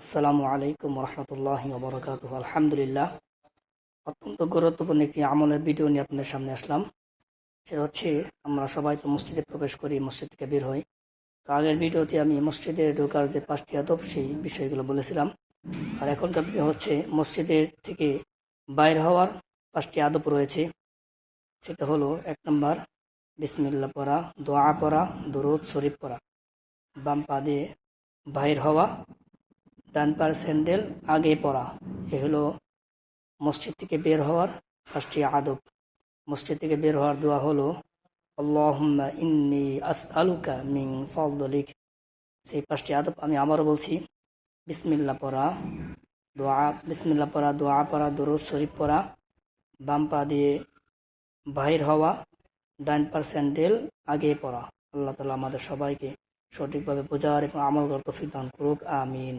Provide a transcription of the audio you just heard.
আসসালামু আলাইকুম রহমতুল্লাহ বরকাত আলহামদুলিল্লাহ, অত্যন্ত গুরুত্বপূর্ণ একটি আমলের ভিডিও নিয়ে আপনাদের সামনে আসলাম। সেটা হচ্ছে, আমরা সবাই তো মসজিদে প্রবেশ করি, মসজিদ থেকে বের হই। তো আগের ভিডিওতে আমি মসজিদে ঢোকার যে পাঁচটি আদব, সেই বিষয়গুলো বলেছিলাম। আর এখনকার ভিডিও হচ্ছে মসজিদের থেকে বাইর হওয়ার পাঁচটি আদব রয়েছে। সেটা হলো, এক নম্বর বিসমিল্লা পড়া, দোয়া পড়া, দরুদ শরীফ পড়া। বাম পা দিয়ে বাহির হওয়া ডান পার স্যান্ডেল আগে পড়া এ হলো মসজিদ থেকে বের হওয়ার পাঁচটি আদব। মসজিদ থেকে বের হওয়ার দোয়া হলো, আল্লাহুম্মা ইন্নি আস আলুকা মিং ফলদলিক সেই পাঁচটি আদব আমি আবারও বলছি, বিসমিল্লা পড়া, দোয়া, বিসমিল্লা পড়া, দোয়া পড়া, দরুদ শরীফ পড়া, বাম পা দিয়ে বাহির হওয়া ডান পার স্যান্ডেল আগে পড়া আল্লাহ তালা আমাদের সবাইকে সঠিকভাবে বোঝার এবং আমল করতে দান করুক, আমিন।